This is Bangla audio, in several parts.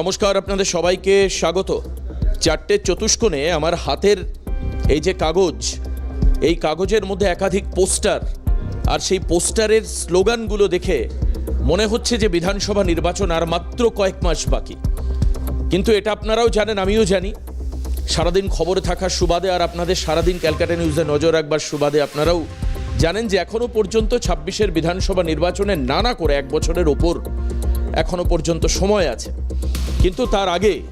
নমস্কার, আপনাদের সবাইকে স্বাগত। চারটে চতুষ্কোণে আমার হাতের এই যে কাগজ, এই কাগজের মধ্যে একাধিক পোস্টার, আর সেই পোস্টারের স্লোগানগুলো দেখে মনে হচ্ছে যে বিধানসভা নির্বাচন আর মাত্র কয়েক মাস বাকি। কিন্তু এটা আপনারাও জানেন, আমিও জানি। সারাদিন খবরে থাকার সুবাদে আর আপনাদের সারাদিন ক্যালকাটা নিউজে নজর রাখবার সুবাদে আপনারাও জানেন যে এখনও পর্যন্ত ছাব্বিশের বিধানসভা নির্বাচনে না না করে এক বছরের ওপর এখনও পর্যন্ত সময় আছে। কিন্তু তার আগে,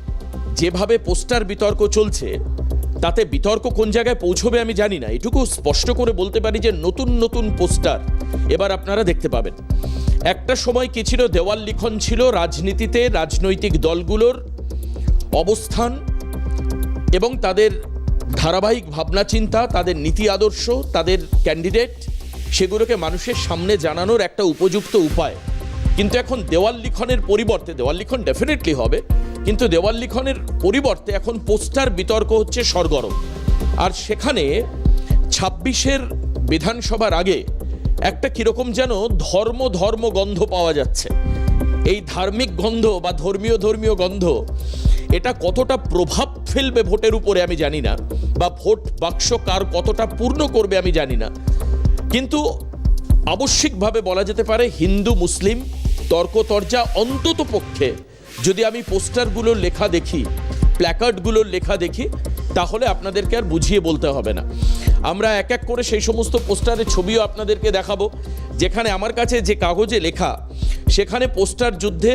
যেভাবে পোস্টার বিতর্ক চলছে, তাতে বিতর্ক কোন জায়গায় পৌঁছবে আমি জানি না। এটুকু স্পষ্ট করে বলতে পারি যে নতুন নতুন পোস্টার এবার আপনারা দেখতে পাবেন। একটা সময় কি ছিল? দেওয়াল লিখন ছিল, রাজনীতিতে, রাজনৈতিক দলগুলোর অবস্থান এবং তাদের ধারাবাহিক ভাবনা চিন্তা, তাদের নীতি আদর্শ, তাদের ক্যান্ডিডেট, সেগুলোকে মানুষের সামনে জানানোর একটা উপযুক্ত উপায়। কিন্তু এখন দেওয়াল লিখনের পরিবর্তে, দেওয়াল লিখন ডেফিনেটলি হবে, কিন্তু দেওয়াল লিখনের পরিবর্তে এখন পোস্টার বিতর্ক হচ্ছে সরগরম। আর সেখানে ছাব্বিশের বিধানসভার আগে একটা কীরকম যেন ধর্ম ধর্ম গন্ধ পাওয়া যাচ্ছে। এই ধার্মিক গন্ধ বা ধর্মীয় ধর্মীয় গন্ধ, এটা কতটা প্রভাব ফেলবে ভোটের উপরে আমি জানি না, বা ভোট বাক্স কার কতটা পূর্ণ করবে আমি জানি না। কিন্তু আবশ্যিকভাবে বলা যেতে পারে হিন্দু, মুসলিম তর্কতর্জা অন্তত পক্ষে যদি আমি পোস্টারগুলোর লেখা দেখি, প্ল্যাকার্ডগুলোর লেখা দেখি, তাহলে আপনাদেরকে আর বুঝিয়ে বলতে হবে না। আমরা এক এক করে সেই সমস্ত পোস্টারের ছবিও আপনাদেরকে দেখাবো, যেখানে আমার কাছে যে কাগজে লেখা, সেখানে পোস্টার যুদ্ধে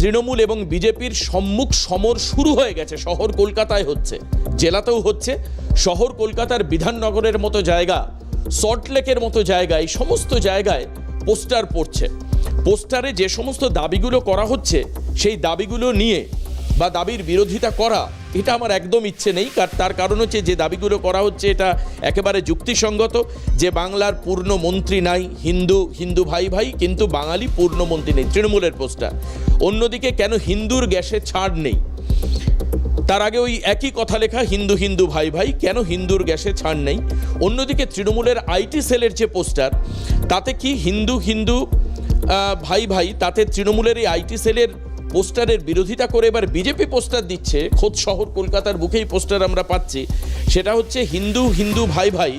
তৃণমূল এবং বিজেপির সম্মুখ সমর শুরু হয়ে গেছে, শহর কলকাতায় হচ্ছে, জেলাতেও হচ্ছে, শহর কলকাতার বিধাননগরের মতো জায়গা, সল্টলেকের মতো জায়গায় এই সমস্ত জায়গায় পোস্টার পড়ছে। পোস্টারে যে সমস্ত দাবিগুলো করা হচ্ছে, সেই দাবিগুলো নিয়ে বা দাবির বিরোধিতা করা, এটা আমার একদম ইচ্ছে নেই, কার, তার কারণ হচ্ছে যে দাবিগুলো করা হচ্ছে, এটা একেবারে যুক্তিসঙ্গত, যে বাংলার পূর্ণ মন্ত্রী নাই, হিন্দু হিন্দু ভাই ভাই, কিন্তু বাঙালি পূর্ণমন্ত্রী নেই, তৃণমূলের পোস্টার। অন্যদিকে কেন হিন্দুর গ্যাসে ছাড় নেই? তার আগে ওই একই কথা লেখা হিন্দু হিন্দু ভাই ভাই, কেন হিন্দুর গ্যাসে ছাড় নেই? অন্যদিকে তৃণমূলের আইটি সেলের যে পোস্টার, তাতে কি হিন্দু হিন্দু ভাই ভাই, তাতে তৃণমূলের এই আইটি সেলের পোস্টারের বিরোধিতা করে এবার বিজেপি পোস্টার দিচ্ছে? খোদ শহর কলকাতার বুকেই পোস্টার আমরা পাচ্ছি। সেটা হচ্ছে হিন্দু হিন্দু ভাই ভাই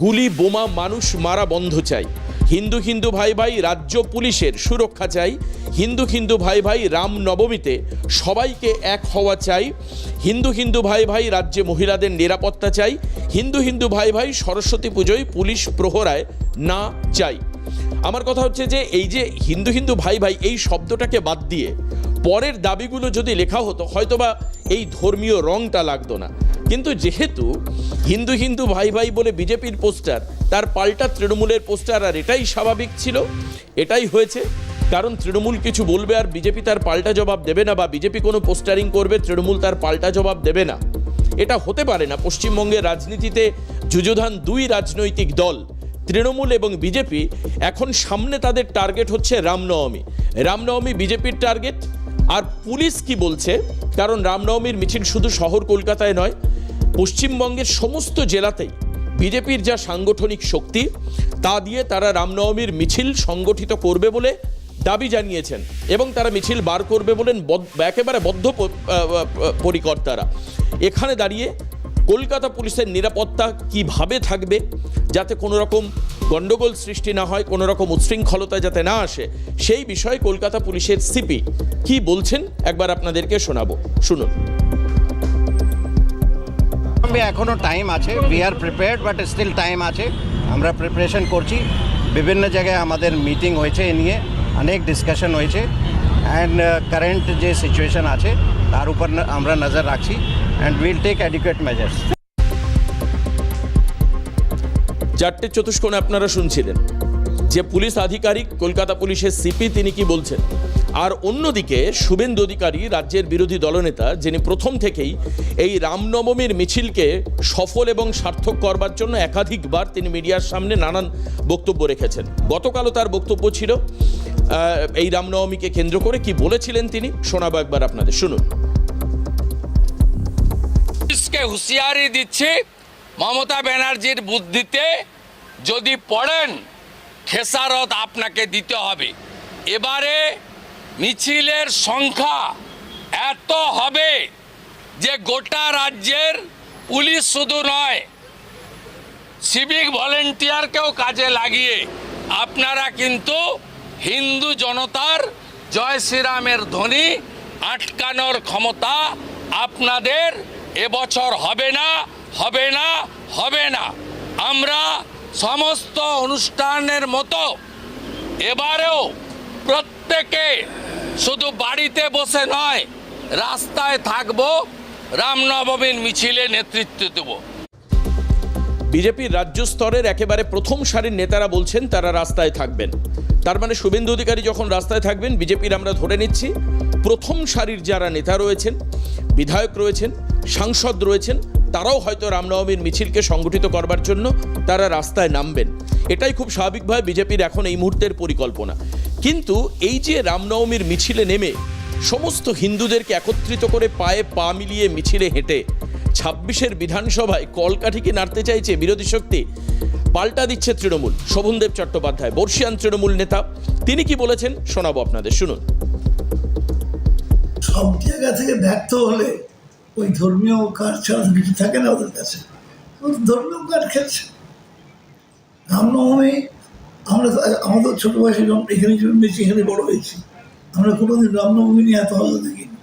গুলি, বোমা, মানুষ মারা বন্ধ চাই। হিন্দু হিন্দু ভাই ভাই, রাজ্য পুলিশের সুরক্ষা চাই। হিন্দু হিন্দু ভাই ভাই, রাম নবমীতে সবাইকে এক হওয়া চাই। হিন্দু হিন্দু ভাই ভাই, রাজ্যে মহিলাদের নিরাপত্তা চাই। হিন্দু হিন্দু ভাই ভাই, সরস্বতী পুজোয় পুলিশ প্রহরায় না চাই। আমার কথা হচ্ছে যে, এই যে হিন্দু হিন্দু ভাই ভাই, এই শব্দটাকে বাদ দিয়ে পরের দাবিগুলো যদি লেখা হতো, হয়তোবা এই ধর্মীয় রংটা লাগতো না। কিন্তু যেহেতু হিন্দু হিন্দু ভাই ভাই বলে বিজেপির পোস্টার, তার পাল্টা তৃণমূলের পোস্টার, আর এটাই স্বাভাবিক ছিল, এটাই হয়েছে। কারণ তৃণমূল কিছু বলবে আর বিজেপি তার পাল্টা জবাব দেবে না, বা বিজেপি কোনো পোস্টারিং করবে, তৃণমূল তার পাল্টা জবাব দেবে না। এটা হতে পারে না, পশ্চিমবঙ্গের রাজনীতিতে যুযুধান দুই রাজনৈতিক দল, তৃণমূল এবং বিজেপি, এখন সামনে তাদের টার্গেট হচ্ছে রামনবমী। রামনবমী বিজেপির টার্গেট, আর পুলিশ কি বলছে? কারণ রামনবমীর মিছিল শুধু শহর কলকাতায় নয় পশ্চিমবঙ্গের সমস্ত জেলাতেই বিজেপির যা সাংগঠনিক শক্তি তা দিয়ে তারা রামনবমীর মিছিল সংগঠিত করবে বলে দাবি জানিয়েছেন এবং তারা মিছিল বার করবে বলেন একেবারে বদ্ধ প- আহ, আহ, পরিকর তারা এখানে দাঁড়িয়ে কলকাতা পুলিশের নিরাপত্তা কীভাবে থাকবে যাতে কোনো রকম গণ্ডগোল সৃষ্টি না হয় কোনো রকম উচ্ছৃঙ্খলতা যাতে না আসে সেই বিষয়ে কলকাতা পুলিশের সিপি কি বলছেন একবার আপনাদেরকে শোনাবো। শুনুন। আমি এখনও টাইম আছে। We are prepared but still time আছে। আমরা প্রিপারেশন করছি। বিভিন্ন জায়গায় আমাদের মিটিং হয়েছে এ নিয়ে। অনেক ডিসকাশন হয়েছে। অ্যান্ড কারেন্ট যে সিচুয়েশন আছে, তার উপর আমরা নজর রাখছি। And will take adequate measures চারটে চতুষ্কোণে আপনারা শুনছিলেন। যে পুলিশ আধিকারিক, কলকাতা পুলিশের সিপি তিনি কি বলছেন? আর অন্যদিকে শুভেন্দু অধিকারী রাজ্যের বিরোধী দলনেতা, যিনি প্রথম থেকেই এই রামনবমীর মিছিলকে সফল এবং সার্থক করবার জন্য একাধিকবার তিনি মিডিয়ার সামনে নানান বক্তব্য রেখেছেন। গতকালও তার বক্তব্য ছিল এই রামনবমীকে কেন্দ্র করে কি বলেছিলেন তিনি, শোনাবো একবার আপনাদের। শুনুন। হুঁশিয়ারি দিচ্ছি, মমতা ব্যানার্জির বুদ্ধিতে যদি পড়েন, খেসারত আপনাকে দিতে হবে। এবারে মিছিলের সংখ্যা এত হবে যে গোটা রাজ্যের পুলিশ শুধু নয় সিভিক ভলেন্টিয়ারকেও কাজে লাগিয়ে আপনারা কিন্তু হিন্দু জনতার জয় শ্রীরামের ধ্বনি আটকানোর ক্ষমতা আপনাদের এবছর হবে না হবে না হবে না। আমরা সমস্ত অনুষ্ঠানের মতো এবারেও প্রত্যেকে শুধু বাড়িতে বসে নয়, রাস্তায় থাকব, রামনবমীর মিছিলে নেতৃত্ব দেবো। বিজেপির রাজ্য স্তরের একেবারে প্রথম সারির নেতারা বলছেন তারা রাস্তায় থাকবেন। তার মানে শুভেন্দু অধিকারী যখন রাস্তায় থাকবেন, বিজেপির আমরা ধরে নিচ্ছি, প্রথম সারির যারা নেতা রয়েছেন, বিধায়ক রয়েছেন, সাংসদ রয়েছেন, তারাও হয়তো রামনবমীর মিছিলকে সংগঠিত করবার জন্য তারা রাস্তায় নামবেন। এটাই খুব স্বাভাবিকভাবে বিজেপির এখন এই মুহূর্তের পরিকল্পনা। কিন্তু এই যে রামনবমীর মিছিলে নেমে সমস্ত হিন্দুদেরকে একত্রিত করে পায়ে পা মিলিয়ে মিছিলে হেঁটে ছাব্বিশের বিধানসভায় কলকাঠিকে নাড়তে চাইছে বিরোধী শক্তি, পাল্টা দিচ্ছে তৃণমূল, শোভনদেব চট্টোপাধ্যায়, বর্ষিয়ান তৃণমূল নেতা, তিনি কি বলেছেন শোনাবো আপনাদের, শুনুন। সব জায়গা থেকে ব্যর্থ হলে ওই ধর্মীয় কাজ ছাড়া কিছু থাকে না ওদের কাছে। ধর্মীয় কাজ খেলছে। রামনবমী আমরা আমাদের ছোট বয়সে যখন এখানে জন্মেছি এখানে বড় হয়েছি। আমরা কোনোদিন রামনবমী নিয়ে এত হজা দেখিনি।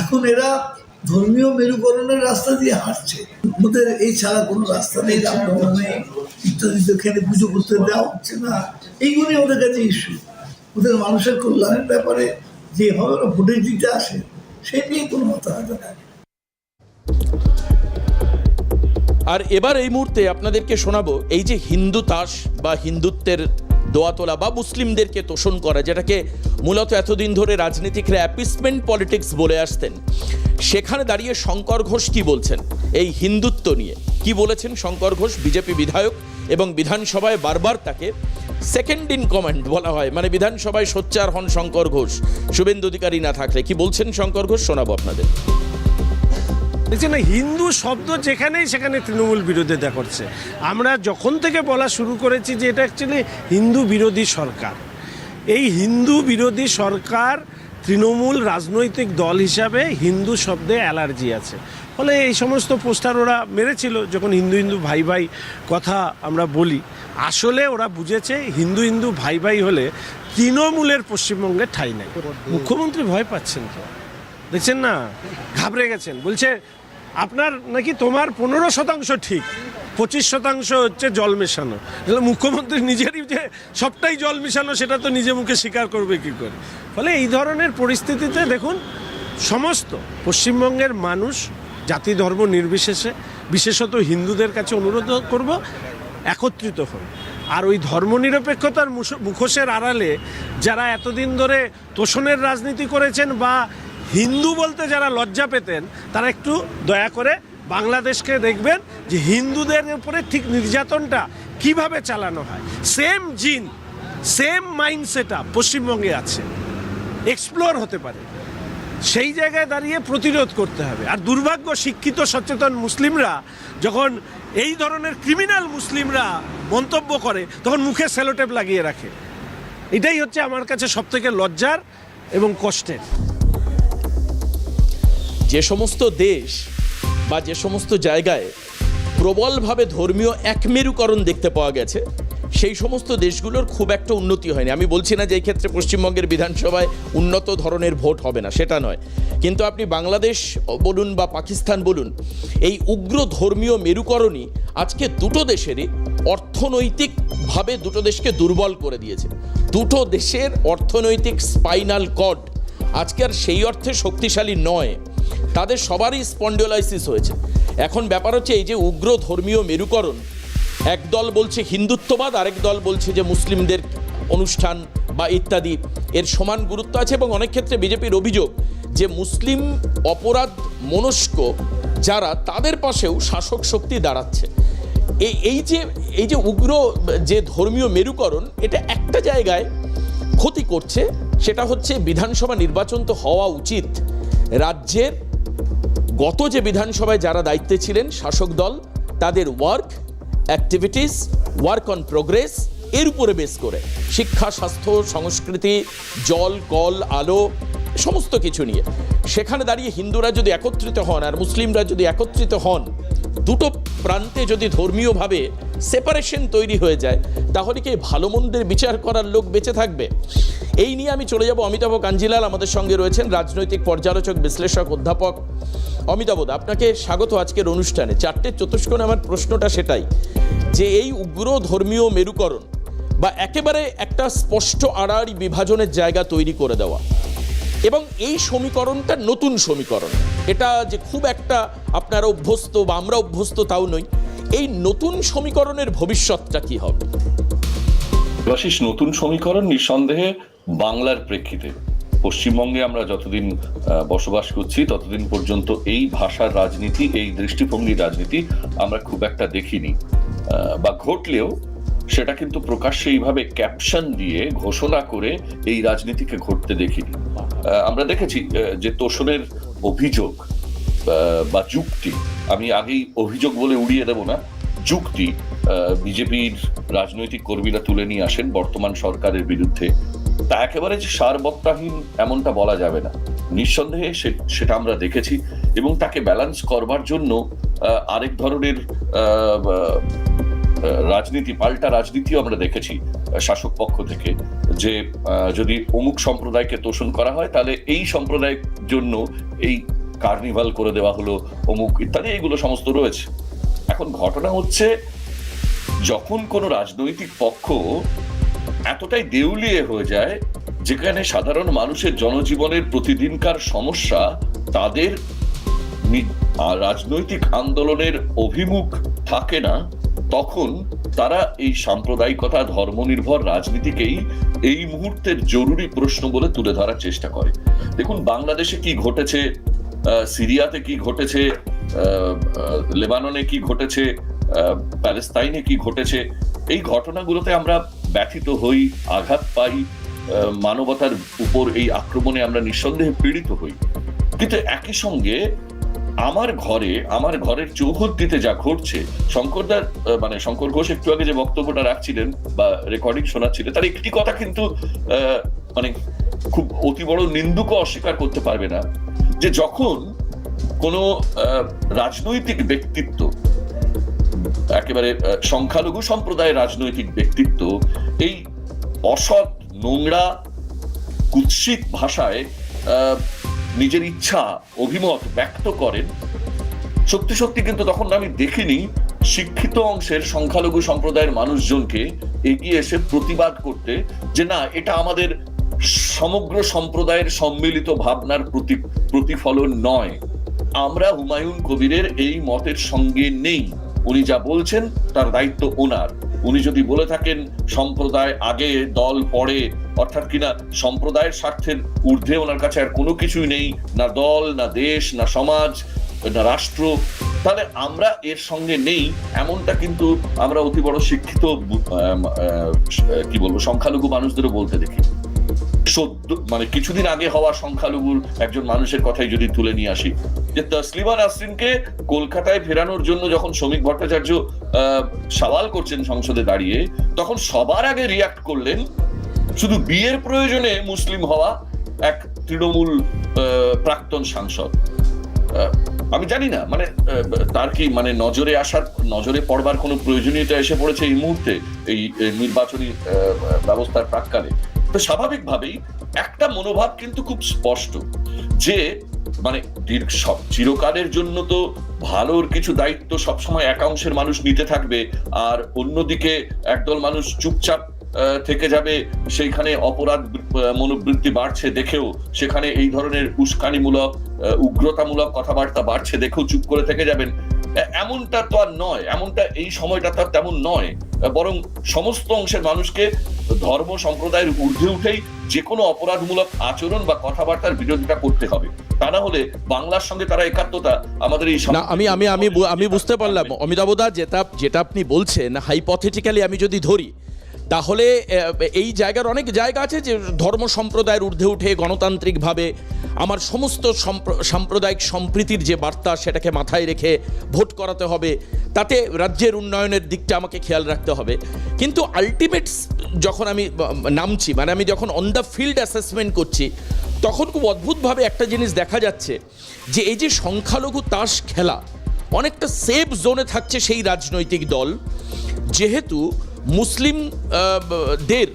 এখন এরা ধর্মীয় মেরুকরণের রাস্তা দিয়ে হাঁটছে। ওদের এই ছাড়া কোনো রাস্তা নেই, রামনবমী, ইত্যাদি এখানে পুজো করতে দেওয়া হচ্ছে না। এইগুলোই ওদের কাছে ইস্যু ওদের মানুষের কল্যাণের ব্যাপারে যেভাবে ওরা ভোটে দিতে আসে, সেই নিয়ে কোনো মাথা নেই। আর এবার এই মুহূর্তে আপনাদেরকে শোনাবো এই যে হিন্দু তাস বা হিন্দুত্বের দোয়াতলা বা মুসলিমদেরকে তোষণ করা, যেটাকে মূলত এতদিন ধরে রাজনীতিকরা অ্যাপিসমেন্ট পলিটিক্স বলে আসতেন। সেখানে দাঁড়িয়ে শঙ্কর ঘোষ কি বলছেন? এই হিন্দুত্ব নিয়ে। কি বলেছেন শঙ্কর ঘোষ? বিজেপি বিধায়ক এবং বিধানসভায় বারবার তাকে সেকেন্ড ইন কমান্ড বলা হয়। মানে বিধানসভায় সোচ্চার হন শঙ্কর ঘোষ। শুভেন্দু অধিকারী না থাকলে। কি বলছেন শঙ্কর ঘোষ? শোনাবো আপনাদের। না হিন্দু শব্দ যেখানেই সেখানে তৃণমূল বিরোধিতা করছে আমরা যখন থেকে বলা শুরু করেছি যে এটা অ্যাকচুয়ালি হিন্দু বিরোধী সরকার। এই হিন্দু বিরোধী সরকার তৃণমূল রাজনৈতিক দল হিসাবে হিন্দু শব্দে অ্যালার্জি আছে। ফলে এই সমস্ত পোস্টার ওরা মেরেছিল যখন হিন্দু হিন্দু ভাই ভাই কথা আমরা বলি। আসলে ওরা বুঝেছে হিন্দু হিন্দু ভাই ভাই হলে তৃণমূলের পশ্চিমবঙ্গে ঠাই নাই। মুখ্যমন্ত্রী ভয় পাচ্ছেন তো। দেখছেন না? ঘাবড়ে গেছেন। বলছে, আপনার নাকি তোমার পনেরো শতাংশ ঠিক, পঁচিশ শতাংশ হচ্ছে জল মেশানো। মুখ্যমন্ত্রী নিজেরই যে সবটাই জল মেশানো, সেটা তো নিজে মুখে স্বীকার করবে কি করে? ফলে এই ধরনের পরিস্থিতিতে দেখুন, সমস্ত পশ্চিমবঙ্গের মানুষ, জাতি ধর্ম নির্বিশেষে, বিশেষত হিন্দুদের কাছে অনুরোধ করব, একত্রিত হন। আর ওই ধর্মনিরপেক্ষতার মুখোশের আড়ালে যারা এতদিন ধরে তোষণের রাজনীতি করেছেন বা হিন্দু বলতে যারা লজ্জা পেতেন, তারা একটু দয়া করে বাংলাদেশকে দেখবেন যে হিন্দুদের উপরে ঠিক নির্যাতনটা কীভাবে চালানো হয়। সেম জিন সেম মাইন্ড সেট পশ্চিমবঙ্গে আছে। এক্সপ্লোর হতে পারে। সেই জায়গায় দাঁড়িয়ে প্রতিরোধ করতে হবে। আর দুর্ভাগ্য, শিক্ষিত, সচেতন মুসলিমরা যখন এই ধরনের ক্রিমিনাল মুসলিমরা মন্তব্য করে, তখন মুখে সেলোটেপ লাগিয়ে রাখে। এটাই হচ্ছে আমার কাছে সবথেকে লজ্জার এবং কষ্টের। যে সমস্ত দেশ বা যে সমস্ত জায়গায় প্রবলভাবে ধর্মীয় একমেরুকরণ দেখতে পাওয়া গেছে, সেই সমস্ত দেশগুলোর খুব একটা উন্নতি হয়নি। আমি বলছি না যে এই ক্ষেত্রে পশ্চিমবঙ্গের বিধানসভায় উন্নত ধরনের ভোট হবে না, সেটা নয়। কিন্তু আপনি বাংলাদেশ বলুন বা পাকিস্তান বলুন, এই উগ্র ধর্মীয় মেরুকরণই আজকে দুটো দেশেরই অর্থনৈতিকভাবে দুটো দেশকে দুর্বল করে দিয়েছে। দুটো দেশের অর্থনৈতিক স্পাইনাল কড আজকে আর সেই অর্থে শক্তিশালী নয়। তাদের সবারই স্পন্ডিওলাইসিস হয়েছে। এখন ব্যাপার হচ্ছে এই যে উগ্র ধর্মীয় মেরুকরণ, এক দল বলছে হিন্দুত্ববাদ, আরেক দল বলছে যে মুসলিমদের অনুষ্ঠান বা ইত্যাদি, এর সমান গুরুত্ব আছে এবং অনেক ক্ষেত্রে বিজেপির অভিযোগ যে মুসলিম অপরাধ মনস্ক যারা, তাদের পাশেও শাসক শক্তি দাঁড়াচ্ছে। এই এই যে এই যে উগ্র যে ধর্মীয় মেরুকরণ, এটা একটা জায়গায় ক্ষতি করছে, সেটা হচ্ছে বিধানসভা নির্বাচন তো হওয়া উচিত। রাজ্যের গত যে বিধানসভায় যারা দায়িত্বে ছিলেন শাসক দল, তাদের work activities work on progress এর উপরে বেস করে। শিক্ষা, স্বাস্থ্য, সংস্কৃতি, জল, কল, আলো, সমস্ত কিছু নিয়ে। সেখানে দাঁড়িয়ে হিন্দুরা যদি একত্রিত হন আর মুসলিমরা যদি একত্রিত হন দুটো প্রান্তে যদি ধর্মীয়ভাবে সেপারেশন তৈরি হয়ে যায় তাহলে কি ভালো মন্দের বিচার করার লোক বেঁচে থাকবে? এই নিয়ে আমি চলে যাব অমিতাভ কাঞ্জিলাল আমাদের সঙ্গে রয়েছেন রাজনৈতিক পর্যালোচক বিশ্লেষক অধ্যাপক। অমিতাভ দা, আপনাকে স্বাগত আজকের অনুষ্ঠানে। চারটে চতুষ্কোণে আমার প্রশ্নটা সেটাই যে এই উগ্র ধর্মীয় মেরুকরণ বা একেবারে একটা স্পষ্ট আড়াআড়ি বিভাজনের জায়গা তৈরি করে দেওয়া এবং এই সমীকরণটা নতুন সমীকরণ। এটা যে খুব একটা আপনারা অভ্যস্ত বা আমরা অভ্যস্ত তাও নই। এই নতুন সমীকরণের ভবিষ্যৎটা কি হবে? দেবাশিস নতুন সমীকরণ নিঃসন্দেহে বাংলার প্রেক্ষিতে। পশ্চিমবঙ্গে আমরা যতদিন বসবাস করছি, ততদিন পর্যন্ত এই ভাষার রাজনীতি, এই দৃষ্টিভঙ্গির রাজনীতি আমরা খুব একটা দেখিনি। বা ঘটলেও সেটা কিন্তু প্রকাশ্যে এইভাবে ক্যাপশন দিয়ে ঘোষণা করে এই রাজনীতিকে ঘটতে দেখিনি। আমরা দেখেছি যে তোষণের অভিযোগ বা যুক্তি, আমি আগেই অভিযোগ বলে উড়িয়ে দেব না, যুক্তি বিজেপির রাজনৈতিক কর্মীরা তুলে নিয়ে আসেন বর্তমান সরকারের বিরুদ্ধে। তা একেবারে যে সারবত্তাহীন এমনটা বলা যাবে না। নিঃসন্দেহে সেটা আমরা দেখেছি এবং তাকে ব্যালেন্স করবার জন্য আরেক ধরনের রাজনীতি, পাল্টা রাজনীতিও আমরা দেখেছি শাসক পক্ষ থেকে, যে যদি অমুক সম্প্রদায়কে তোষণ করা হয়, তাহলে এই সম্প্রদায়ের জন্য এই কার্নিভাল করে দেওয়া হলো অমুক ইত্যাদি এগুলো সমস্ত রয়েছে। এখন ঘটনা হচ্ছে, যখন কোনো রাজনৈতিক পক্ষ এতটাই দেউলিয়ে হয়ে যায়, যেখানে সাধারণ মানুষের জনজীবনের প্রতিদিনকার সমস্যা, তাদের রাজনৈতিক আন্দোলনের অভিমুখ থাকে না তখন তারা এই সাম্প্রদায়িকতা, ধর্মনির্ভর রাজনীতিকেই এই মুহূর্তের জরুরি প্রশ্ন বলে তুলে ধরার চেষ্টা করে। দেখুন, বাংলাদেশে কি ঘটেছে? সিরিয়াতে কি ঘটেছে? লেবাননে কি ঘটেছে? প্যালেস্তাইনে কি ঘটেছে? এই ঘটনাগুলোতে আমরা ব্যথিত হই, আঘাত পাই মানবতার উপর এই আক্রমণে আমরা নিঃসন্দেহে পীড়িত হই। কিন্তু একই সঙ্গে আমার ঘরে, আমার ঘরের চৌহদ্দিতে যা ঘটছে, শঙ্করদার মানে শঙ্কর ঘোষ একটু আগে যে বক্তব্যটা রাখছিলেন বা রেকর্ডিং শোনাচ্ছিলেন, তার একটি কথা কিন্তু মানে খুব অতি বড় নিন্দুক অস্বীকার করতে পারবে না। যে যখন কোনো রাজনৈতিক ব্যক্তিত্ব, একেবারে সংখ্যালঘু সম্প্রদায়ের রাজনৈতিক ব্যক্তিত্ব, এই অসৎ নোংরা, কুৎসিত ভাষায় নিজের ইচ্ছা, অভিমত ব্যক্ত করেন। সত্যি সত্যি কিন্তু তখন আমি দেখিনি, শিক্ষিত অংশের সংখ্যালঘু সম্প্রদায়ের মানুষজনকে এগিয়ে এসে প্রতিবাদ করতে যে না, এটা আমাদের সমগ্র সম্প্রদায়ের সম্মিলিত ভাবনার প্রতি প্রতিফলন নয়। আমরা হুমায়ুন কবিরের এই মতের সঙ্গে নেই। উনি যা বলছেন, তার দায়িত্ব ওনার। উনি যদি বলে থাকেন সম্প্রদায় আগে, দল পরে, অর্থাৎ কিনা সম্প্রদায়ের স্বার্থের ঊর্ধ্বে ওনার কাছে আর কোনো কিছুই নেই, না দল, না দেশ, না সমাজ, না রাষ্ট্র, তাহলে আমরা এর সঙ্গে নেই, এমনটা কিন্তু আমরা অতি বড় শিক্ষিত কি বলব, সংখ্যালঘু মানুষদেরও বলতে দেখি। মানে কিছুদিন আগে হওয়া সংখ্যালঘুর একজন মানুষের কথাই যদি তুলে নিয়ে আসি, যে তসলিমা নাসরিনকে কলকাতায় ফেরানোর জন্য যখন শ্রমিক ভট্টাচার্য সওয়াল করছেন সংসদে দাঁড়িয়ে, তখন সবার আগে রিয়াক্ট করলেন, শুধু বিয়ের প্রয়োজনে মুসলিম হওয়া এক তৃণমূল প্রাক্তন সাংসদ। আমি জানি না মানে তার কি মানে নজরে আসার, নজরে পড়বার কোনো প্রয়োজনীয়তা এসে পড়েছে এই মুহূর্তে, এই নির্বাচনী ব্যবস্থার প্রাক্কালে? তো স্বাভাবিকভাবেই একটা মনোভাব কিন্তু খুব স্পষ্ট যে মানে দীর্ঘ সব চিরকালের জন্য তো ভালোর কিছু দায়িত্ব সবসময় একাংশের মানুষ নিতে থাকবে আর অন্যদিকে একদল মানুষ চুপচাপ থেকে যাবে, সেইখানে অপরাধ মনোবৃত্তি বাড়ছে দেখেও, সেখানে এই ধরনের উস্কানিমূলক উগ্রতামূলক কথাবার্তা বাড়ছে দেখেও চুপ করে থেকে যাবেন। এমনটা তো আর নয়, এমনটা এই সময়টা তো আর তেমন নয়, বরং সমস্ত অংশের মানুষকে ধর্ম সম্প্রদায়ের ঊর্ধ্বে উঠেই যে কোনো অপরাধমূলক আচরণ বা কথাবার্তার বিরোধিতা করতে হবে। তা না হলে বাংলার সঙ্গে তারা একাত্মতা আমাদের এই না আমি আমি আমি আমি বুঝতে পারলাম। অমিতাভদা যেটা যেটা আপনি বলছেন হাইপথেটিক্যালি আমি যদি ধরি তাহলে এই জায়গার অনেক জায়গা আছে যে ধর্ম সম্প্রদায়ের ঊর্ধ্বে উঠে গণতান্ত্রিকভাবে আমার সমস্ত সম্প্র- সাম্প্রদায়িক সম্প্রীতির যে বার্তা সেটাকে মাথায় রেখে ভোট করাতে হবে, তাতে রাজ্যের উন্নয়নের দিকটা আমাকে খেয়াল রাখতে হবে। কিন্তু আলটিমেট যখন আমি নামছি মানে আমি যখন অন দ্য ফিল্ড অ্যাসেসমেন্ট করছি, তখন খুব অদ্ভুতভাবে একটা জিনিস দেখা যাচ্ছে যে এই যে সংখ্যালঘু তাস খেলা, অনেকটা সেফ জোনে থাকছে সেই রাজনৈতিক দল। যেহেতু মুসলিম দের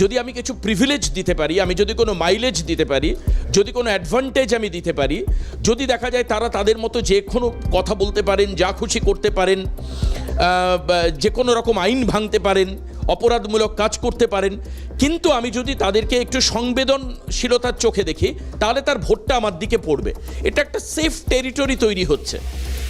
যদি আমি কিছু প্রিভিলেজ দিতে পারি, আমি যদি কোনো মাইলেজ দিতে পারি, যদি কোনো অ্যাডভান্টেজ আমি দিতে পারি, যদি দেখা যায় তারা তাদের মতো যে কোনো কথা বলতে পারেন, যা খুশি করতে পারেন যে কোনো রকম আইন ভাঙতে পারেন অপরাধমূলক কাজ করতে পারেন। কিন্তু আমি যদি তাদেরকে একটু সংবেদনশীলতার চোখে দেখি, তাহলে তার ভোটটা আমার দিকে পড়বে। এটা একটা সেফ টেরিটরি তৈরি হচ্ছে।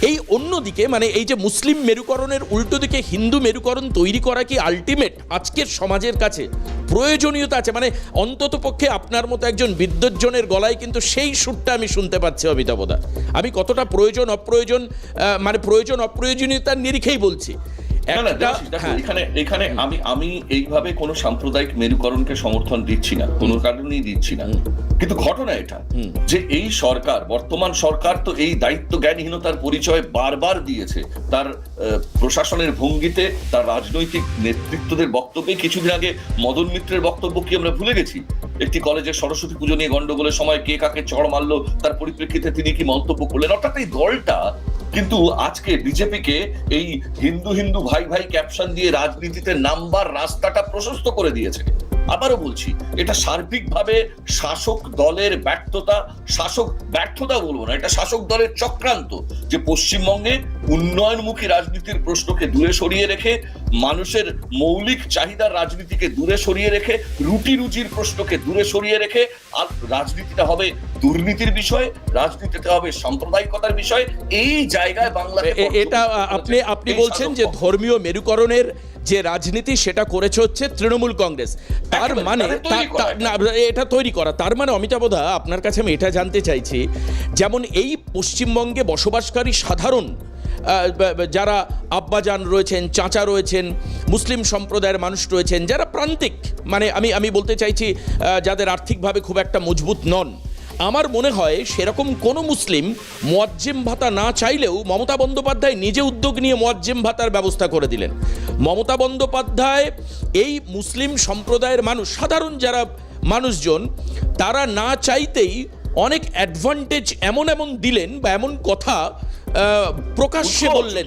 এই অন্যদিকে মানে এই যে মুসলিম মেরুকরণের উল্টো দিকে হিন্দু মেরুকরণ তৈরি করা কি আলটিমেট আজকের সমাজের কাছে প্রয়োজনীয়তা আছে? মানে অন্তত পক্ষে আপনার মতো একজন বিদ্যুৎজনের গলায় কিন্তু সেই সুরটা আমি শুনতে পাচ্ছি অমিতাভদা আমি কতটা প্রয়োজন অপ্রয়োজন মানে প্রয়োজন অপ্রয়োজনীয়তার নিরিখেই বলছি। হ্যাঁ। এখানে এখানে আমি আমি এইভাবে কোনো সাম্প্রদায়িক মেরুকরণকে সমর্থন দিচ্ছি না কোনো কারণেই দিচ্ছি না। কিন্তু ঘটনা এটা যে এই সরকার বর্তমান সরকার তো এই দায়িত্ব জ্ঞানহীনতার পরিচয় বারবার দিয়েছে। তার প্রশাসনের ভঙ্গিতে তার রাজনৈতিক নেতৃত্বদের বক্তব্যে কিছুদিন আগে মদন মিত্রের বক্তব্য কি আমরা ভুলে গেছি? একটি কলেজের সরস্বতী পুজো নিয়ে গন্ডগোলের সময় কে কাকে চড় মারলো তার পরিপ্রেক্ষিতে তিনি কি মন্তব্য করলেন? অর্থাৎ এই দলটা কিন্তু আজকে বিজেপিকে এই হিন্দু হিন্দু ভাই ভাই ক্যাপশন দিয়ে রাজনীতিতে নাম্বার রাস্তাটা প্রশস্ত করে দিয়েছে। আবারও বলছি এটা সার্বিকভাবে শাসক দলের ব্যর্থতা শাসক ব্যর্থতা বলব না এটা শাসক দলের চক্রান্ত যে পশ্চিমবঙ্গে উন্নয়নমুখী রাজনীতির প্রশ্নকে দূরে সরিয়ে রেখে মানুষের মৌলিক চাহিদার রাজনীতিকে দূরে সরিয়ে রেখে রুটি রুজির প্রশ্নকে দূরে সরিয়ে রেখে আর রাজনীতিটা হবে দুর্নীতির বিষয় রাজনীতিতে হবে সাম্প্রদায়িকতার বিষয় এই জায়গায় এ- এটা আপনি আপনি বলছেন যে ধর্মীয় মেরুকরণের যে রাজনীতি সেটা করেছে হচ্ছে তৃণমূল কংগ্রেস। তার মানে এটা তৈরি করা। তার মানে অমিতাভদা আপনার কাছে আমি এটা জানতে চাইছি যেমন এই পশ্চিমবঙ্গে বসবাসকারী সাধারণ যারা আব্বাজান রয়েছেন চাচা রয়েছেন মুসলিম সম্প্রদায়ের মানুষ রয়েছেন যারা প্রান্তিক মানে আমি আমি বলতে চাইছি যাদের আর্থিকভাবে খুব একটা মজবুত নন আমার মনে হয় সেরকম কোনো মুসলিম মোয়াজ্জেম ভাতা না চাইলেও মমতা বন্দ্যোপাধ্যায় নিজে উদ্যোগ নিয়ে মোয়াজ্জেম ভাতার ব্যবস্থা করে দিলেন। মমতা বন্দ্যোপাধ্যায় এই মুসলিম সম্প্রদায়ের মানুষ, সাধারণ যারা মানুষজন, তারা না চাইতেই অনেক অ্যাডভান্টেজ এমন এমন দিলেন বা এমন কথা প্রকাশ্যে বললেন।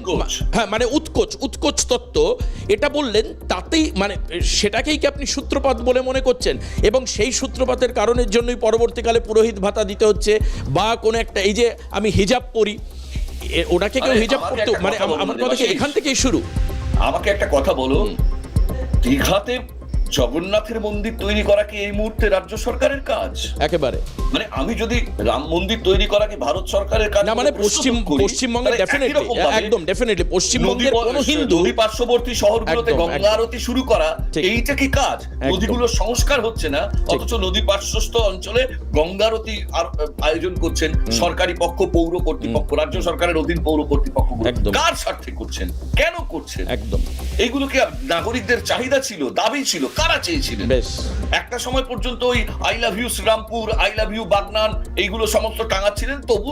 হ্যাঁ মানে উৎকোচ উৎকোচ তত্ত্ব। এটা বললেন তাতেই মানে সেটাকেই কি আপনি সূত্রপাত বলে মনে করছেন? এবং সেই সূত্রপাতের কারণের জন্যই পরবর্তীকালে পুরোহিত ভাতা দিতে হচ্ছে বা কোনো একটা এই যে আমি হিজাব পরি ওনাকে কেউ হিজাব করতে মানে আমার কথা এখান থেকেই শুরু? আমাকে একটা কথা বলুন। দীঘাতে জগন্নাথের মন্দির তৈরি করা কি এই মুহূর্তে রাজ্য সরকারের কাজ? একেবারে। মানে আমি যদি রাম মন্দির তৈরি করা কি ভারত সরকারের কাজ না মানে পশ্চিম পশ্চিমবঙ্গে ডেফিনেটলি একদম ডেফিনেটলি পশ্চিমবঙ্গের কোনো হিন্দু নদী পার্শ্ববর্তী শহরগুলোতে গঙ্গা আরতি শুরু করা এইটা কি কাজ। নদীগুলোর সংস্কার হচ্ছে না অথচ নদী পার্শ্বস্থ অঞ্চলে গঙ্গা আরতি আর- আয়োজন করছেন সরকারি পক্ষ পৌর কর্তৃপক্ষ রাজ্য সরকারের অধীন পৌর কর্তৃপক্ষ। কার স্বার্থে করছেন? কেন করছেন? একদম। এইগুলো কি নাগরিকদের চাহিদা ছিল দাবি ছিল? কারা চেয়েছিলেন। বেশ। একটা সময় পর্যন্ত ওই I love you Serampore I love you Bagnan এইগুলো সমস্ত টাঙাচ্ছিলেন তবু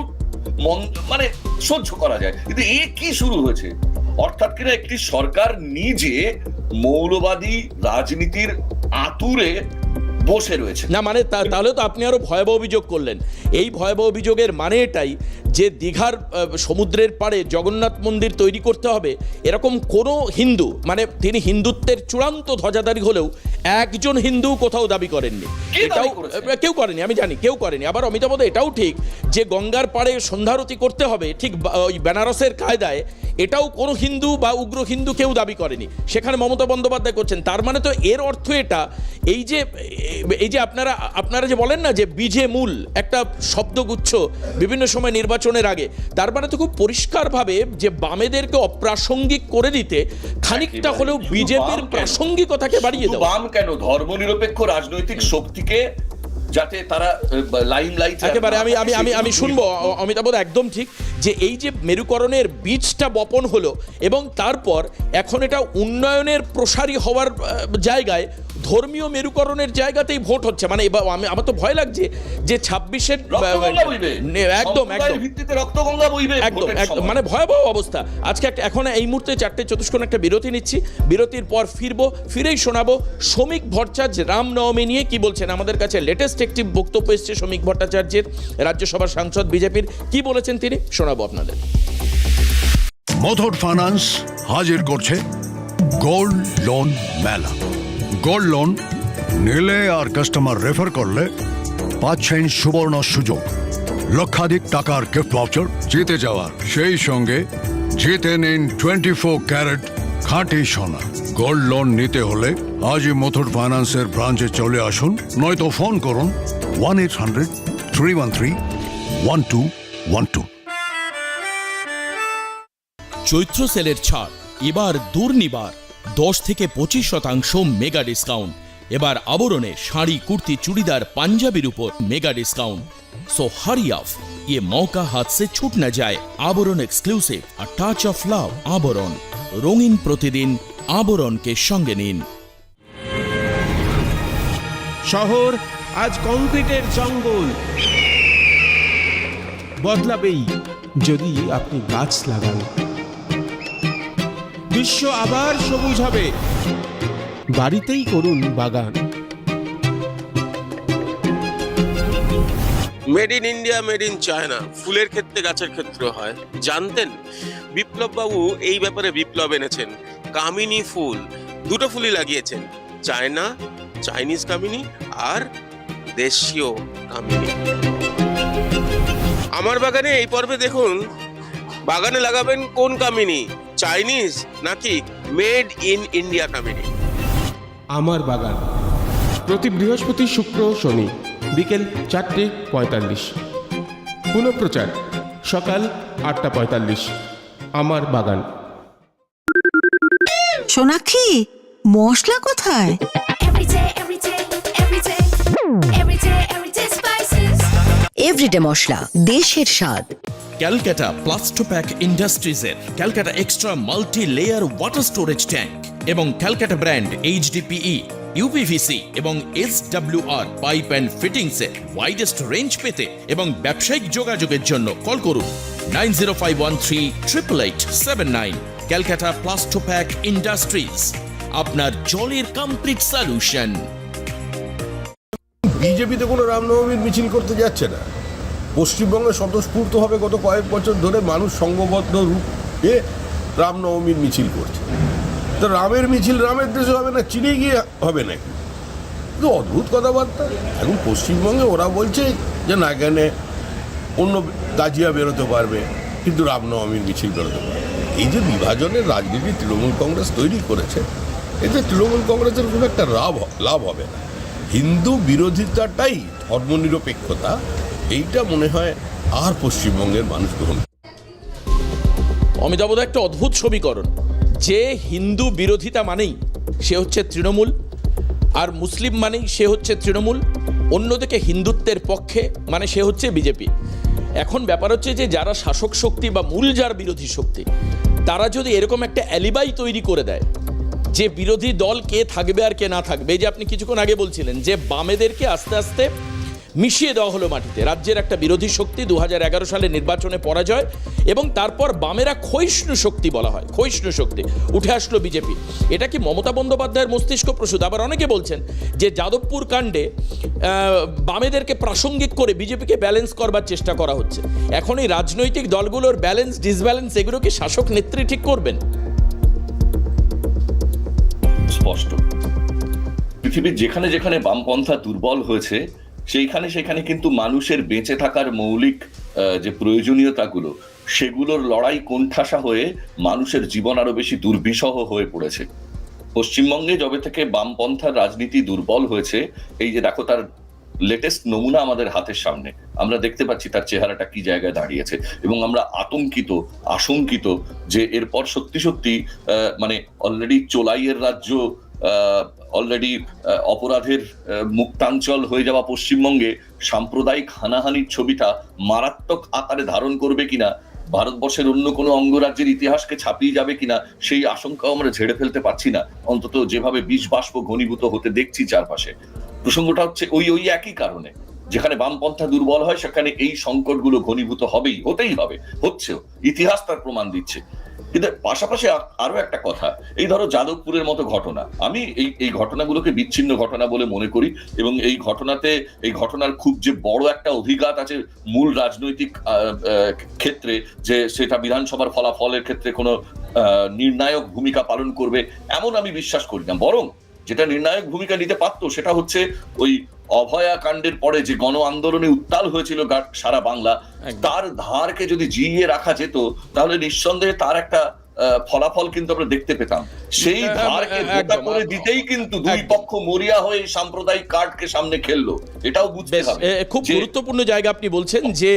মন মানে সহ্য করা যায়। কিন্তু এ কি শুরু হয়েছে? অর্থাৎ কিনা একটি সরকার নিজে মৌলবাদী রাজনীতির আতুরে বসে রয়েছে। না মানে তা- তাহলে তো আপনি আরও ভয়াবহ অভিযোগ করলেন। এই ভয়াবহ অভিযোগের মানে এটাই যে দীঘার সমুদ্রের পাড়ে জগন্নাথ মন্দির তৈরি করতে হবে এরকম কোনো হিন্দু মানে তিনি হিন্দুত্বের চূড়ান্ত ধ্বজাধারী হলেও একজন হিন্দু কোথাও দাবি করেননি। এটাও কেউ করেনি আমি জানি কেউ করেনি। আবার অমিতাভ এটাও ঠিক যে গঙ্গার পাড়ে সন্ধ্যারতি করতে হবে ঠিক ওই বেনারসের কায়দায় এটাও কোনো হিন্দু বা উগ্র হিন্দু কেউ দাবি করেনি। সেখানে মমতা বন্দ্যোপাধ্যায় করছেন। তার মানে তো এর অর্থ এটা এই যে এই যে আপনারা আপনারা যে বলেন না যে বীজে মূল একটা শব্দগুচ্ছ বিভিন্ন সময় নির্বাচনের আগে তার মানে তো খুব পরিষ্কারভাবে যে বামেদেরকে অপ্রাসঙ্গিক করে দিতে খানিকটা হলেও বিজেপির প্রাসঙ্গিকতাকে বাড়িয়ে দেওয়া। বাম কেন? ধর্মনিরপেক্ষ রাজনৈতিক শক্তিকে যাতে তারা লাইম লাইট একেবারে আমি আমি আমি আমি শুনব অমিতাভ একদম ঠিক যে এই যে মেরুকরণের বীজটা বপন হলো এবং তারপর এখন এটা উন্নয়নের প্রসারী হওয়ার জায়গায় ধর্মীয় মেরুকরণের জায়গাতেই ভোট হচ্ছে। মানে এবার আমি আমার তো ভয় লাগছে যে ছাব্বিশের একদম একদম। ভিত্তিতে রক্তগঙ্গা একদম একদম। মানে ভয়াবহ অবস্থা। আজকে একটা এখন এই মুহূর্তে চারটে চতুষ্কোণ একটা বিরতি নিচ্ছি। বিরতির পর ফিরবো ফিরেই শোনাবো শ্রমিক ভট্টাচার্য রামনবমী নিয়ে কি বলছেন? আমাদের কাছে লেটেস্ট একটি বক্তব্য এসছে শ্রমিক ভট্টাচার্যের। রাজ্যসভার সাংসদ বিজেপির। কি বলেছেন তিনি? শোনাবো আপনাদের। মথর ফাইন্যান্স হাজির করছে গোল্ড লোন মেলা। গোল্ড লোন নিলে আর কাস্টমার রেফার করলে পাচ্ছেন সুবর্ণ সুযোগ। লক্ষাধিক টাকার গিফট ভাউচার জিতে যাওয়ার। সেই সঙ্গে জিতে নিন টোয়েন্টি ফোর ক্যারেট খাঁটি সোনা। গোল্ড লোন নিতে হলে আজই মথুর ফাইন্যান্সের ব্রাঞ্চে চলে আসুন, নয়তো ফোন করুন one eight hundred three one three one two one two Chaitra সেলের ছাড়, এবার দুর্নিবার। দশ থেকে পঁচিশ শতাংশ মেগা ডিসকাউন্ট এবার আবরণে শাড়ি কুর্তি চুড়িদার পাঞ্জাবির উপর mega discount so hurry off ये मौका हाथ से छूट न जाए Abaran exclusive a touch of love Abaran রঙিন প্রতিদিন আবরণকে সঙ্গে নিন শহর আজ কংক্রিটের জঙ্গল বদলাবেই যদি আপনি গাছ লাগান বিশ্ব আবার সবুজ হবে। বাড়িতেই করুন বাগান। Made in India made in China ফুলের ক্ষেত্রে, গাছের ক্ষেত্রে হয়। জানতেন? বিপ্লব বাবু এই ব্যাপারে বিপ্লব এনেছেন। কামিনী ফুল। দুটো ফুলই লাগিয়েছেন। চায়না, চাইনিজ কামিনী আর দেশীয় কামিনী। আমার বাগানে এই পর্বে দেখুন, বাগানে লাগাবেন কোন কামিনী? চাইনিজ নাকি মেড ইন ইন্ডিয়া কামিনী আমার বাগান। প্রতি বৃহস্পতি শুক্র শনি বিকেল চারটে পঁয়তাল্লিশ। পুনঃপ্রচার সকাল আটটা পঁয়তাল্লিশ। আমার বাগান। সোনাক্ষী মশলা কোথায়. এভরিডে মশলা দেশের স্বাদ। Calcutta Plastopack ইন্ডাস্ট্রিজের Calcutta extra multi layer water storage tank এবং ক্যালকাটা ব্র্যান্ড এইচডিপিই ইউপিভিসি এবং এস আর পাইপ অ্যান্ড ফিটিংসের ওয়াইডেস্ট রেঞ্জ পেতে এবং ব্যবসায়িক যোগাযোগের জন্য কল করুন nine zero five one three triple eight seven nine Calcutta Plastopack industries আপনার জলের কমপ্লিট সলিউশন বিজেপিতে কোনো রামনবমীর মিছিল করতে যাচ্ছে না। পশ্চিমবঙ্গে স্বতঃস্ফূর্তভাবে গত কয়েক বছর ধরে মানুষ সংঘবদ্ধ রূপে রামনবমীর মিছিল করছে। তো রামের মিছিল রামের দেশে হবে না, চীনে গিয়ে হবে নাকি কিন্তু অদ্ভুত কথাবার্তা। এখন পশ্চিমবঙ্গে ওরা বলছে যে না, এখানে অন্য দাজিয়া বেরোতে পারবে, কিন্তু রামনবমীর মিছিল বেরোতে পারবে। এই যে বিভাজনের রাজনীতি তৃণমূল কংগ্রেস তৈরি করেছে, এতে তৃণমূল কংগ্রেসের খুব একটা লাভ লাভ হবে না। হিন্দু বিরোধিতাটাই ধর্মনিরপেক্ষতা এইটা মনে হয় আর পশ্চিমবঙ্গের মানুষ গ্রহণ অমিতাভ একটা অদ্ভুত সমীকরণ। যে হিন্দু বিরোধিতা মানেই সে হচ্ছে তৃণমূল, আর মুসলিম মানেই সে হচ্ছে তৃণমূল, অন্যদিকে হিন্দুত্বের পক্ষে মানে সে হচ্ছে বিজেপি। এখন ব্যাপার হচ্ছে যে যারা শাসক শক্তি বা মূল যার বিরোধী শক্তি, তারা যদি এরকম একটা অ্যালিবাই তৈরি করে দেয় যে বিরোধী দল কে থাকবে আর কে না থাকবে যে আপনি কিছুক্ষণ আগে বলছিলেন যে বামেদেরকে আস্তে আস্তে মিশিয়ে দেওয়া হলো মাটিতে। রাজ্যের একটা বিরোধী শক্তি দুহাজার এগারো সালে নির্বাচনে পরাজয় এবং তারপর বামেরা ক্ষয়িষ্ণু শক্তি বলা হয়, ক্ষয়িষ্ণু শক্তি। উঠে আসলো বিজেপি। এটা কি মমতা বন্দ্যোপাধ্যায়ের মস্তিষ্ক প্রসূত? আবার অনেকে বলছেন যে যাদবপুর কাণ্ডে বামেদেরকে প্রাসঙ্গিক করে বিজেপিকে ব্যালেন্স করবার চেষ্টা করা হচ্ছে। এখন এই রাজনৈতিক দলগুলোর ব্যালেন্স, ডিসব্যালেন্স, এগুলো কি শাসক নেত্রী ঠিক করবেন? স্পষ্ট। পৃথিবীর যেখানে যেখানে বামপন্থা দুর্বল হয়েছে সেইখানে সেখানে কিন্তু মানুষের বেঁচে থাকার মৌলিক যে প্রয়োজনীয়তাগুলো, সেগুলোর লড়াই কোণঠাসা হয়ে মানুষের জীবন আরও বেশি দুর্বিষহ হয়ে পড়েছে। পশ্চিমবঙ্গে যবে থেকে বামপন্থার রাজনীতি দুর্বল হয়েছে, এই যে দেখো তার লেটেস্ট নমুনা আমাদের হাতের সামনে। আমরা দেখতে পাচ্ছি তার চেহারাটা কি জায়গায় দাঁড়িয়েছে এবং আমরা আতঙ্কিত, আশঙ্কিত যে এরপর সত্যি সত্যি মানে অলরেডি চোলাইয়ের রাজ্য অলরেডি অপরাধের মুক্তাঞ্চল হয়ে যাওয়া পশ্চিমবঙ্গে সাম্প্রদায়িক হানাহানির ছবিটা মারাত্মক আকারে ধারণ করবে কিনা, ভারতবর্ষের অন্য কোনো অঙ্গরাজ্যের ইতিহাসকে ছাপিয়ে যাবে কিনা, সেই আশঙ্কাও আমরা ঝেড়ে ফেলতে পারছি না। অন্তত যেভাবে বিষ বাষ্প ঘনীভূত হতে দেখছি চারপাশে। প্রসঙ্গটা হচ্ছে ওই ওই একই কারণে। যেখানে বামপন্থা দুর্বল হয়, সেখানে এই সংকটগুলো ঘনীভূত হবেই, হতেই হবে, হচ্ছেও। ইতিহাস তার প্রমাণ দিচ্ছে। কিন্তু পাশাপাশি আরও একটা কথা, এই ধরো যাদবপুরের মতো ঘটনা। আমি এই এই ঘটনাগুলোকে বিচ্ছিন্ন ঘটনা বলে মনে করি এবং এই ঘটনাতে, এই ঘটনার খুব যে বড় একটা অভিঘাত আছে মূল রাজনৈতিক ক্ষেত্রে যে সেটা বিধানসভার ফলাফলের ক্ষেত্রে কোনো নির্ণায়ক ভূমিকা পালন করবে, এমন আমি বিশ্বাস করি না। বরং যেটা নির্ণায়ক ভূমিকা নিতে পারতো সেটা হচ্ছে ওই অভয়া কাণ্ডের পরে যে গণ আন্দোলনে উত্তাল হয়েছিল সারা বাংলা তার ধারকে যদি জিইয়ে রাখা যেত তাহলে নিঃসন্দেহে তার একটা আহ, ফলাফল কিন্তু আমরা দেখতে পেতাম। সেই ধারকে। ভোটা করে দিতেই কিন্তু দুই পক্ষ মরিয়া হয়ে সাম্প্রদায়িক কার্ডকে সামনে খেললো। এটাও বুঝতে হবে। খুব গুরুত্বপূর্ণ জায়গা আপনি বলছেন যে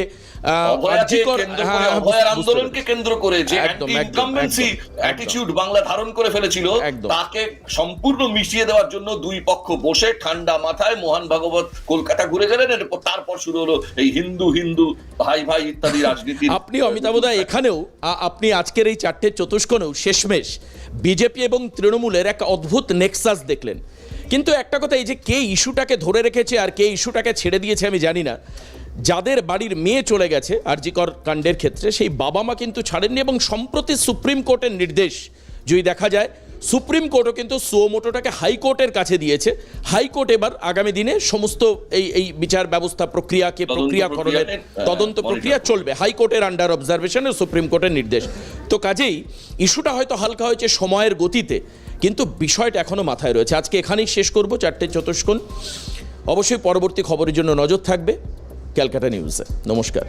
আহ, অভয়াকে আর্যিকর- কেন্দ্র করে অভয়ার বুঝতে আন্দোলনকে কেন্দ্র করে যে একদম, অ্যান্টি একদম, ইনকামবেন্সি অ্যাটিটিউড বাংলা ধারণ করে ফেলেছিল তাকে সম্পূর্ণ মিশিয়ে দেওয়ার জন্য দুই পক্ষ বসে ঠান্ডা মাথায় মোহন ভাগবত কলকাতা ঘুরে গেলেন। তারপর শুরু হলো এই হিন্দু হিন্দু ভাই ভাই ইত্যাদি রাজনীতি আপনি অমিতাভদা এখানেও আপনি আজকের এই চারটে চতুষ্কোণেও শেষমেশ বিজেপি এবং তৃণমূলের এক অদ্ভুত নেক্সাস দেখলেন। কিন্তু একটা কথা এই যে কে ইস্যুটাকে ধরে রেখেছে আর কে ইস্যুটাকে ছেড়ে দিয়েছে আমি জানি না। যাদের বাড়ির মেয়ে চলে গেছে আরজিকর কাণ্ডের ক্ষেত্রে সেই বাবা মা কিন্তু ছাড়েননি এবং সম্প্রতি সুপ্রিম কোর্টের নির্দেশ। যদি দেখা যায় সুপ্রিম কোর্টও কিন্তু সুওমোটোটাকে হাইকোর্টের কাছে দিয়েছে। হাইকোর্ট এবার আগামী দিনে সমস্ত এই এই বিচার ব্যবস্থা প্রক্রিয়াকে প্রক্রিয়াকরণের তদন্ত প্রক্রিয়া চলবে। হাইকোর্টের আন্ডার অবজারভেশনে সুপ্রিম কোর্টের নির্দেশ। তো কাজেই ইস্যুটা হয়তো হালকা হয়েছে সময়ের গতিতে কিন্তু বিষয়টা এখনও মাথায় রয়েছে। আজকে এখানেই শেষ করব। চারটে চতুষ্কোণ। অবশ্যই পরবর্তী খবরের জন্য নজর থাকবে। ক্যালকাটা নিউজে। নমস্কার।